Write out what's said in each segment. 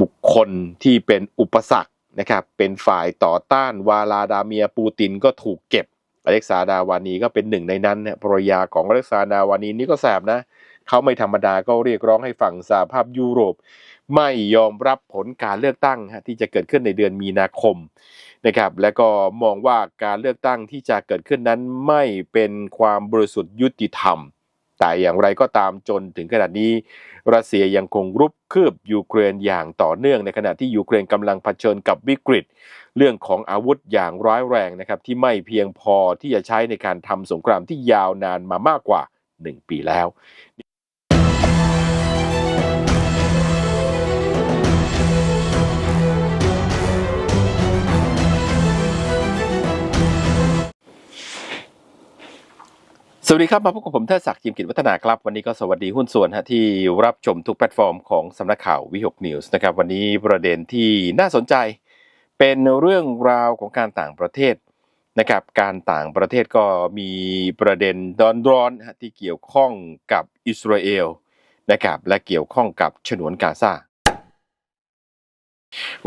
บุคคลที่เป็นอุปสรรคนะครับ เป็นฝ่ายต่อต้านวาลาดาเมียปูตินก็ถูกเก็บ อเล็กซานดาวานีก็เป็นหนึ่งในนั้นเนี่ยภรรยาของอเล็กซานดาวานีนี่ก็แสบนะ เขาไม่ธรรมดาก็เรียกร้องให้ฝั่งสหภาพยุโรป ไม่ยอมรับผลการเลือกตั้งฮะที่จะเกิดขึ้นในเดือนมีนาคมนะครับและก็มองว่าการเลือกตั้งที่จะเกิดขึ้นนั้นไม่เป็นความบริสุทธิ์ยุติธรรม แต่อย่างไรก็ตามจนถึงขนาดนี้ รัสเซียยังคงรุบคืบยูเครนอย่างต่อเนื่องในขณะที่ยูเครนกำลังเผชิญกับวิกฤต เรื่องของอาวุธอย่างร้ายแรงนะครับที่ไม่เพียงพอที่จะใช้ในการทำสงครามที่ยาวนานมามากกว่า 1 ปีแล้ว สวัสดีครับ มาพบกับผมเทิดศักดิ์จิมกิจวัฒนาครับ วันนี้ก็สวัสดีหุ้นส่วนฮะที่รับชมทุกแพลตฟอร์มของสำนักข่าววิหกนิวส์นะครับ วันนี้ประเด็นที่น่าสนใจ เป็นเรื่องราวของการต่างประเทศนะครับ การต่างประเทศก็มีประเด็นดอนร้อนฮะที่เกี่ยวข้องกับอิสราเอลนะครับและเกี่ยวข้องกับฉนวนกาซา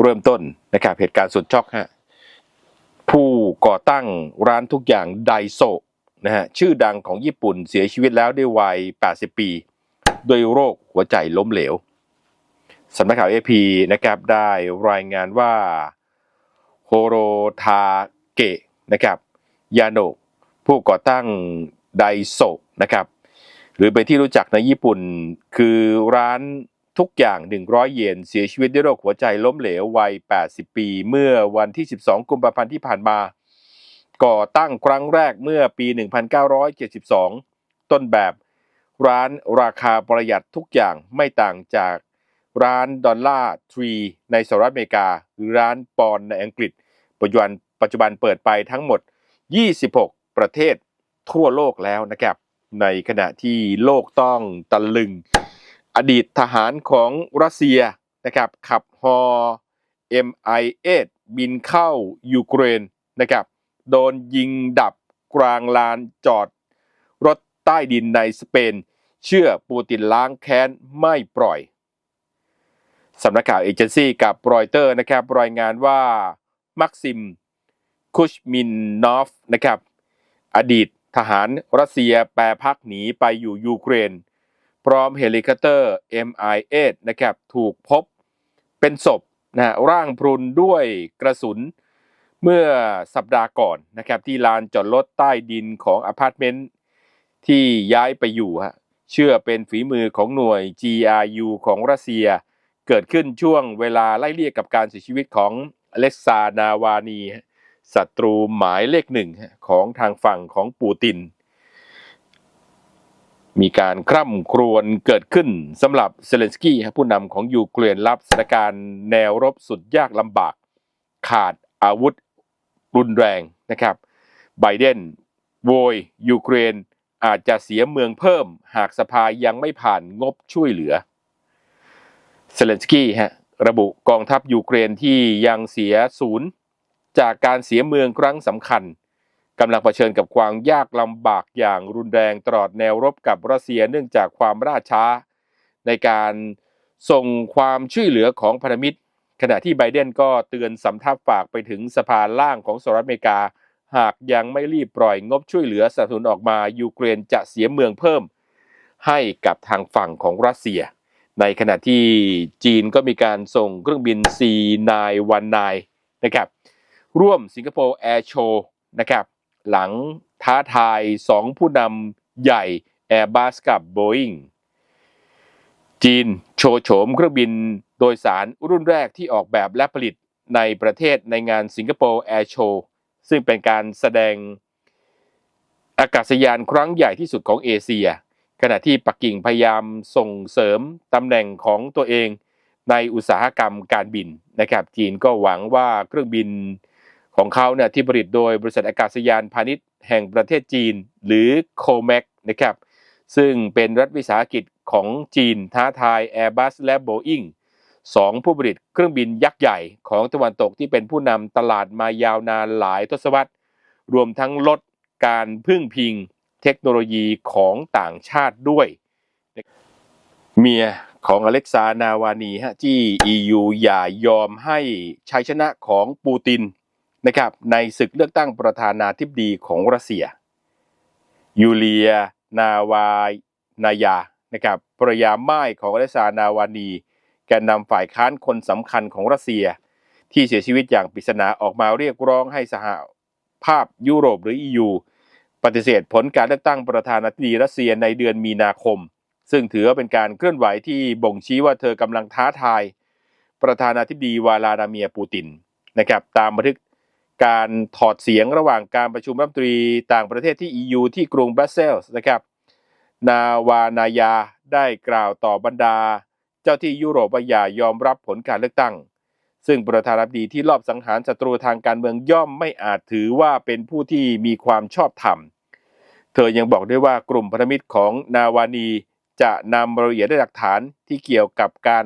เริ่มต้นนะครับเหตุการณ์สุดช็อกฮะผู้ก่อตั้งร้านทุกอย่างไดโซ นะฮะชื่อดังของญี่ปุ่นเสียชีวิตแล้วด้วยวัย 80 ปี โดยโรคหัวใจล้มเหลวสำนักข่าวเอพีนะครับได้รายงานว่าโฮโรทาเกะนะครับยาโนะผู้ก่อตั้งไดโซนะครับหรือเป็นที่รู้จักในญี่ปุ่น คือร้านทุกอย่าง 100 เยนเสียชีวิตด้วยโรคหัวใจล้มเหลววัย 80 ปี เมื่อวันที่ 12 กุมภาพันธ์ที่ผ่านมา ก่อตั้งครั้งแรกเมื่อปี 1972 ต้นแบบร้านราคาประหยัดทุกอย่างไม่ต่างจากร้านดอลลาร์ทรีในสหรัฐอเมริกา หรือร้านปอนในอังกฤษ ปัจจุบันปัจจุบันเปิดไปทั้งหมด 26 ประเทศทั่วโลกแล้วนะครับ ในขณะที่โลกต้องตะลึง อดีตทหารของรัสเซียนะครับขับฮอ MI8 บินเข้ายูเครนนะครับ โดนยิงดับกลางลานจอด รถใต้ดินในสเปน เชื่อปูตินล้างแค้นไม่ปล่อยสำนักข่าวเอเจนซี่กับรอยเตอร์นะครับรายงานว่า มักซิม คุชมินนอฟนะครับ อดีตทหารรัสเซียแปรพักหนีไปอยู่ยูเครน พร้อมเฮลิคอปเตอร์ MI8 นะครับถูกพบเป็นศพนะฮะร่างพรุนด้วยกระสุน เมื่อสัปดาห์ก่อนนะครับที่ลานจอดรถใต้ดินของอพาร์ตเมนต์ที่ย้ายไปอยู่ฮะเชื่อเป็นฝีมือของหน่วย GRU ของรัสเซีย เกิดขึ้นช่วงเวลาไล่เลี่ยกับการเสียชีวิตของอเล็กซานาวานีศัตรูหมายเลขหนึ่งของทางฝั่งของปูติน มีการคร่ำครวญเกิดขึ้นสำหรับเซเลนสกี้ผู้นำของยูเครนรับสถานการณ์แนวรบสุดยากลำบาก ขาดอาวุธ รุนแรงนะครับไบเดนโวยยูเครนอาจจะเสียเมืองเพิ่ม หากสภายังไม่ผ่านงบช่วยเหลือเซเลนสกี้ฮะระบุกองทัพยูเครนที่ยังเสียศูนย์ จากการเสียเมืองครั้งสำคัญกำลังเผชิญกับความยากลำบากอย่างรุนแรงตลอดแนวรบกับรัสเซียเนื่องจากความล่าช้า ในการส่งความช่วยเหลือของพันธมิตร ขณะที่ไบเดนก็เตือนสำทับฝากไปถึงสภาล่างของสหรัฐอเมริกา หากยังไม่รีบปล่อยงบช่วยเหลือสนับสนุนออกมายูเครนจะเสียเมืองเพิ่ม ให้กับทางฝั่งของรัสเซีย ในขณะที่จีนก็มีการส่งเครื่องบิน C919 นะครับร่วมสิงคโปร์แอร์โชว์นะครับหลังท้าทาย 2 ผู้นำใหญ่ Airbus กับ Boeing จีนโชว์โฉมเครื่องบินโดยสารรุ่นแรกที่ออกแบบและผลิตในประเทศในงานสิงคโปร์แอร์โชว์ซึ่งเป็นการแสดงอากาศยานครั้งใหญ่ที่สุดของเอเชีย ขณะที่ปักกิ่งพยายามส่งเสริมตำแหน่งของตัวเองในอุตสาหกรรมการบินนะครับจีนก็หวังว่าเครื่องบินของเขาเนี่ยที่ผลิตโดยบริษัทอากาศยานพาณิชย์แห่งประเทศจีนหรือโคเมกนะครับซึ่งเป็นรัฐวิสาหกิจ ของจีนท้าทาย Airbus และ Boeing สองผู้ผลิตเครื่องบินยักษ์ใหญ่ของตะวันตกที่เป็นผู้นำตลาดมายาวนานหลายทศวรรษ รวมทั้งลดการพึ่งพิงเทคโนโลยีของต่างชาติด้วย เมียของอเล็กซานาวานีฮะที่ EU อย่ายอมให้ชัยชนะของปูตินนะครับในศึกเลือกตั้งประธานาธิบดีของรัสเซีย ยูเลีย นาวายนายา นะครับภรรยาไม่ายของอเลซานาวานี แกนนำฝ่ายค้านคนสำคัญของรัสเซีย ที่เสียชีวิตอย่างปริศนาออกมาเรียกร้องให้สหภาพยุโรปหรือ EU ปฏิเสธผลการเลือกตั้งประธานาธิบดีรัสเซียในเดือนมีนาคม ซึ่งถือว่าเป็นการเคลื่อนไหวที่บ่งชี้ว่าเธอกำลังท้าทาย ประธานาธิบดีวลาดาเมียปูตินนะครับตามบันทึกการถอดเสียงระหว่างการประชุมรัฐมนตรีต่างประเทศที่ EU ที่กรุงบรัสเซลส์นะครับ นาวานายาได้กล่าวต่อบรรดา เจ้าที่ยุโรปว่าอย่ายอมรับผลการเลือกตั้ง ซึ่งประธานาธิบดีที่ลอบสังหารศัตรูทางการเมืองย่อมไม่อาจถือว่าเป็นผู้ที่มีความชอบธรรม เธอยังบอกด้วยว่ากลุ่มพันธมิตรของนาวานีจะนำรายละเอียดและหลักฐานที่เกี่ยวกับการ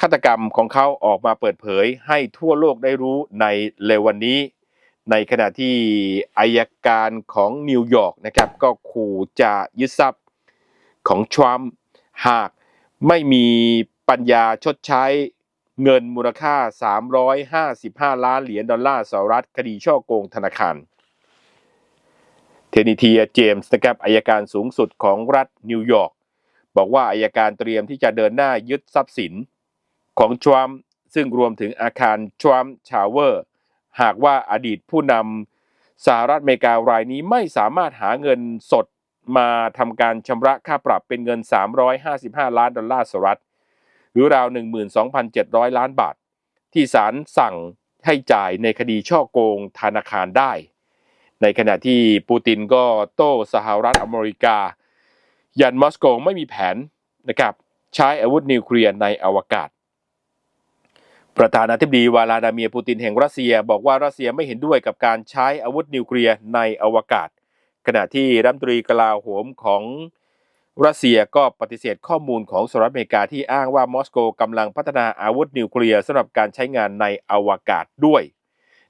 ฆาตกรรมของเขาออกมาเปิดเผยให้ทั่วโลกได้รู้ในเร็ววันนี้ ในขณะที่อายการของนิวยอร์กนะครับก็ขู่จะยึดทรัพย์ ของทรัมป์หากไม่มีปัญญาชดใช้เงินมูลค่า 355 ล้านเหรียญดอลลาร์สหรัฐคดีช่อโกงธนาคาร เทนิเทียเจมส์นะครับอายการสูงสุดของรัฐนิวยอร์กบอกว่าอายการเตรียมที่จะเดินหน้ายึดทรัพย์สินของทรัมป์ซึ่งรวมถึงอาคารทรัมป์ชาวเวอร์ หากว่าอดีตผู้นำสหรัฐอเมริการายนี้ไม่สามารถหาเงินสด มาทำการชำระค่าปรับเป็นเงิน 355 ล้านดอลลาร์สหรัฐ หรือราว 12,700 ล้านบาท ที่ศาลสั่งให้จ่ายในคดีช่อโกงธนาคารได้ ในขณะที่ปูตินก็โต้สหรัฐอเมริกา ยันมอสโกไม่มีแผนนะครับใช้อาวุธนิวเคลียร์ในอวกาศ ประธานาธิบดีวลาดาเมียร์ปูตินแห่งรัสเซีย บอกว่ารัสเซียไม่เห็นด้วยกับการใช้อาวุธนิวเคลียร์ในอวกาศ ขณะที่รัฐมนตรีกลาโหมของรัสเซียก็ปฏิเสธข้อมูลของสหรัฐอเมริกาที่อ้างว่ามอสโกกำลังพัฒนาอาวุธนิวเคลียร์สำหรับการใช้งานในอวกาศด้วย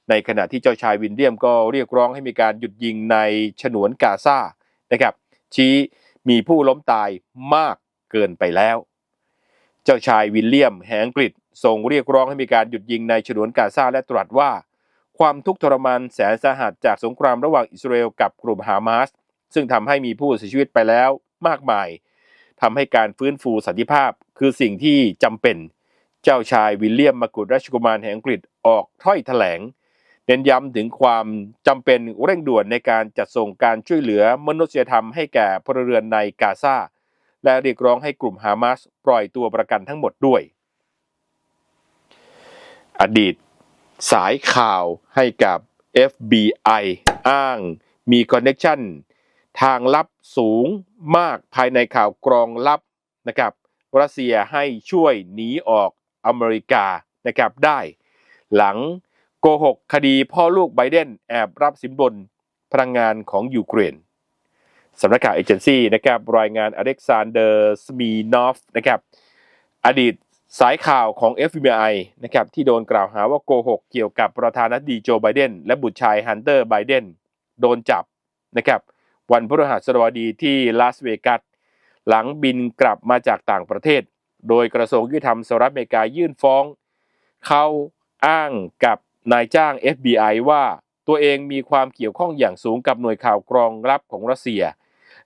ในขณะที่เจ้าชายวินเลียมก็เรียกร้องให้มีการหยุดยิงในฉนวนกาซานะครับ ชี้มีผู้ล้มตายมากเกินไปแล้ว เจ้าชายวิลเลียมแห่งอังกฤษส่งเรียกร้องให้มีการหยุดยิงในฉนวนกาซาและตรัสว่า ความทุกข์ทรมานแสนสาหัสจากสงครามระหว่างอิสราเอลกับกลุ่มฮามาส ซึ่งทำให้มีผู้เสียชีวิตไปแล้วมากมายทำให้การฟื้นฟูสันติภาพคือสิ่งที่จำเป็น เจ้าชายวิลเลียมมกุฎราชกุมารแห่งอังกฤษออกถ้อยแถลงเน้นย้ำถึงความจำเป็นเร่งด่วนในการจัดส่งการช่วยเหลือมนุษยธรรมให้แก่พลเรือนในกาซาและเรียกร้องให้กลุ่มฮามาสปล่อยตัวประกันทั้งหมดด้วย อดีต สายข่าวให้กับ FBI อ้างมีคอนเน c ชันทางลับสูงมากภายในข่าวกรองลับนะครับรัสเซียให้ช่วยหนีออกอเมริกานะครับได้ หลังโกหกคดีพ่อลูกไบเดนแอบรับสินบนพลังงานของยูเครนสำนักข่าวเอเจนซี่นะครับรายงานอเล็กซานเดอร์สมีนอฟนะครับอดีต สายข่าวของ FBI นะครับที่โดนกล่าวหาว่าโกหก เกี่ยวกับประธานาธิบดีโจไบเดนและบุตรชายฮันเตอร์ไบเดนโดนจับนะครับวันพฤหัสบดีที่ลาสเวกัสหลังบินกลับมาจากต่างประเทศ โดยกระทรวงยุติธรรมสหรัฐอเมริกายื่นฟ้อง เขาอ้างกับนายจ้าง FBI ว่าตัวเองมีความเกี่ยวข้องอย่างสูงกับหน่วยข่าวกรองลับของรัสเซีย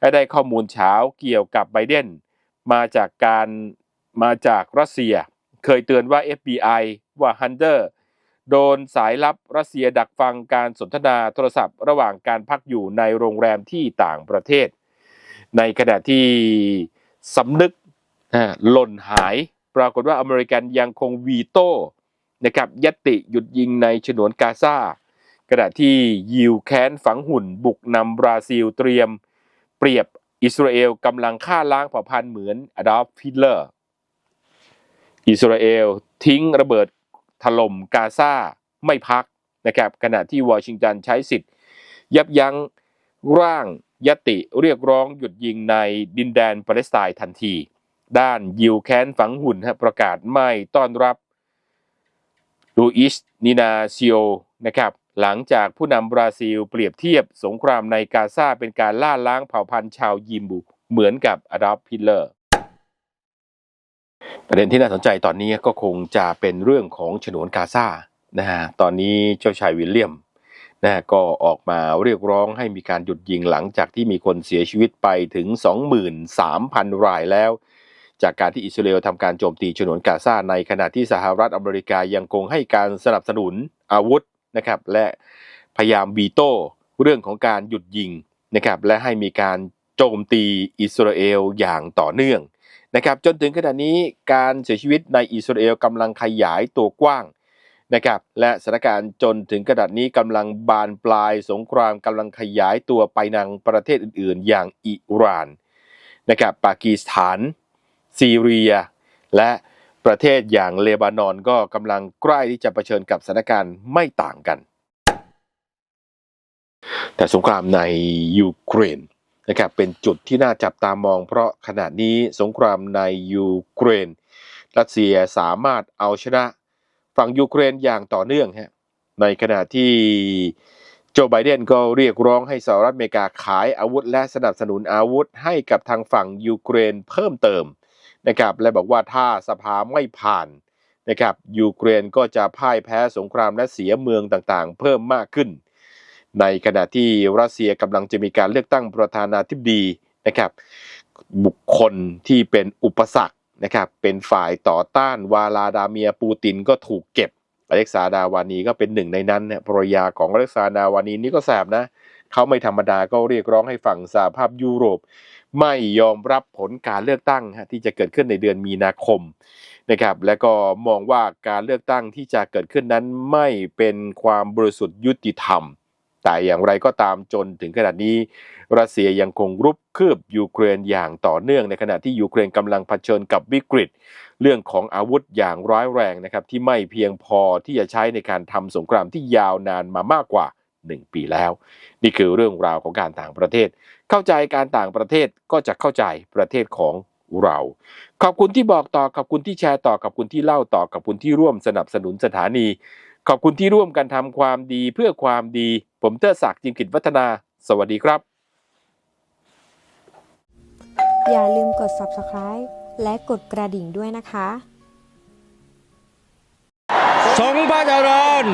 และได้ข้อมูลเช้าเกี่ยวกับไบเดนมาจากการ มาจากรัสเซีย เคยเตือนว่า FBI ว่าฮันเตอร์โดนสายลับรัสเซียดักฟังการสนทนาโทรศัพท์ ระหว่างการพักอยู่ในโรงแรมที่ต่างประเทศ ในขณะที่สำนึกหล่นหาย ปรากฏว่าอเมริกันยังคงวีโต้นะครับยติหยุดยิงในฉนวนกาซาขณะที่ยิวแค้นฝังหุ่นบุกนำบราซิลเตรียม เปรียบอิสราเอลกำลังฆ่าล้างเผ่าพันธุ์เหมือนอดอล์ฟฮิตเลอร์ อิสราเอลทิ้งระเบิดถล่มกาซาไม่พักนะครับขณะที่วอชิงตันใช้สิทธิ์ ยับยั้งร่างยติเรียกร้องหยุดยิงในดินแดนปาเลสไตน์ทันที ด้านยิวแค้นฝังหุ่นประกาศไม่ต้อนรับลูอิสนินาซิโอนะครับหลังจากผู้นำบราซิลเปรียบเทียบสงครามในกาซาเป็นการล่าล้างเผ่าพันธุ์ชาวยิมบุ เหมือนกับอดอล์ฟฮิตเลอร์ ประเด็นที่น่าสนใจตอนนี้ก็คงจะเป็นเรื่องของฉนวนกาซานะฮะตอนนี้เจ้าชายวิลเลียมนะฮะก็ออกมาเรียกร้องให้มีการหยุดยิงหลังจากที่มีคนเสียชีวิตไปถึง 23,000 รายแล้ว จากการที่อิสราเอลทำการโจมตีฉนวนกาซาในขณะที่สหรัฐอเมริกายังคงให้การสนับสนุนอาวุธนะครับและพยายามวีโต้เรื่องของการหยุดยิงนะครับและให้มีการโจมตีอิสราเอลอย่างต่อเนื่อง นะครับจนถึงขณะนี้การเสียชีวิตในอิสราเอลกำลังขยายตัวกว้างนะครับและสถานการณ์จนถึงขณะนี้กำลังบานปลายสงครามกำลังขยายตัวไปยังประเทศอื่นๆ อย่างอิหร่านนะครับปากีสถาน ซีเรีย และประเทศอย่างเลบานอนก็กำลังใกล้ที่จะเผชิญกับสถานการณ์ไม่ต่างกัน แต่สงครามในยูเครน นะครับเป็นจุดที่น่าจับตามอง เพราะขณะนี้สงครามในยูเครน รัสเซียสามารถเอาชนะฝั่งยูเครนอย่างต่อเนื่องฮะในขณะที่โจไบเดนก็เรียกร้องให้สหรัฐอเมริกาขายอาวุธ และสนับสนุนอาวุธให้กับทางฝั่งยูเครนเพิ่มเติมนะครับและบอกว่าถ้าสภาไม่ผ่านนะครับยูเครนก็จะพ่ายแพ้สงครามและเสียเมืองต่างๆ เพิ่มมากขึ้น ในขณะที่รัสเซียกำลังจะมีการเลือกตั้งประธานาธิบดีนะครับบุคคลที่เป็นอุปสรรคนะครับเป็นฝ่ายต่อต้านวาลาดาเมียปูตินก็ถูกเก็บอเล็กซานดาวานีก็เป็นหนึ่งในนั้นเนี่ยภรรยาของอเล็กซานดาวานีนี่ก็แสบนะเขาไม่ธรรมดาก็เรียกร้องให้ฝั่งสหภาพยุโรป ไม่ยอมรับผลการเลือกตั้งที่จะเกิดขึ้นในเดือนมีนาคมนะครับและก็มองว่าการเลือกตั้งที่จะเกิดขึ้นนั้นไม่เป็นความบริสุทธิ์ยุติธรรม แต่อย่างไรก็ตามจนถึงขนาดนี้ รัสเซียยังคงรุกคืบยูเครนอย่างต่อเนื่องในขณะที่ยูเครนกำลังเผชิญกับวิกฤต เรื่องของอาวุธอย่างร้ายแรงนะครับที่ไม่เพียงพอที่จะใช้ในการทำสงครามที่ยาวนานมามากกว่า 1 ปีแล้ว นี่คือเรื่องราวของการต่างประเทศ เข้าใจการต่างประเทศก็จะเข้าใจประเทศของเรา ขอบคุณที่บอกต่อขอบคุณที่แชร์ต่อขอบคุณที่เล่าต่อขอบคุณที่ร่วมสนับสนุนสถานี ขอบคุณที่ร่วมกันทำความดีเพื่อความดี ผมเตอร์ศักดิ์จิมกิจวัฒนา สวัสดีครับ อย่าลืมกด subscribe และกดกระดิ่งด้วยนะคะทรงพระเจริญ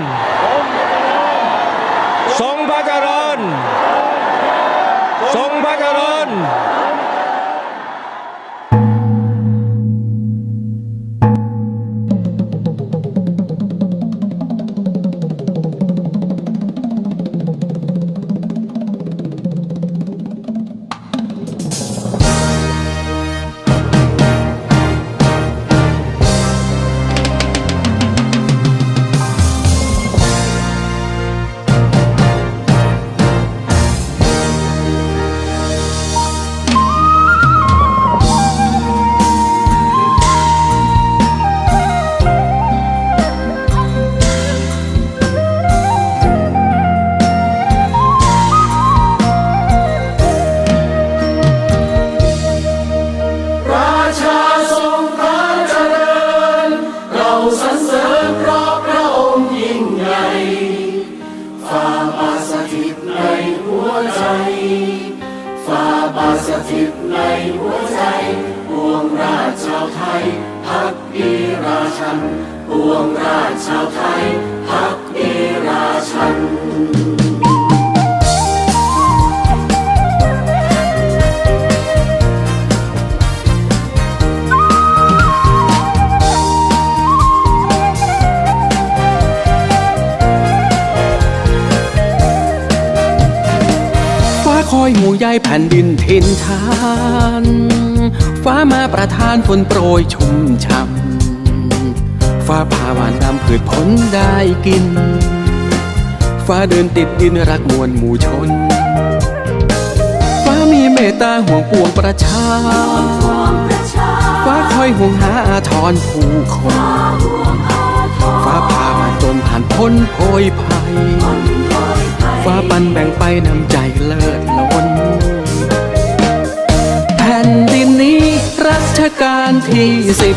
ทรงพระเจริญทรงพระเจริญ ชันปวงราชชาวไทยพักดีราชันฟ้าคอยหมู่ใยแผ่นดินทินทาน ฟ้ามาประทานฝนโปรยชุ่มช่ำ ฟ้าผ่าหวานดำพืชผลได้กิน ฟ้าเดินติดดินรักมวลหมู่ชน ฟ้ามีเมตตาห่วงปวงประชา ฟ้าคอยห่วงหาอาทรผู้คน ฟ้าผ่ามาจนผ่านพ้นโพยภัย ฟ้าปันแบ่งไปนำใจเลิศล้น แผ่นดินนี้รัชกาลที่สิบ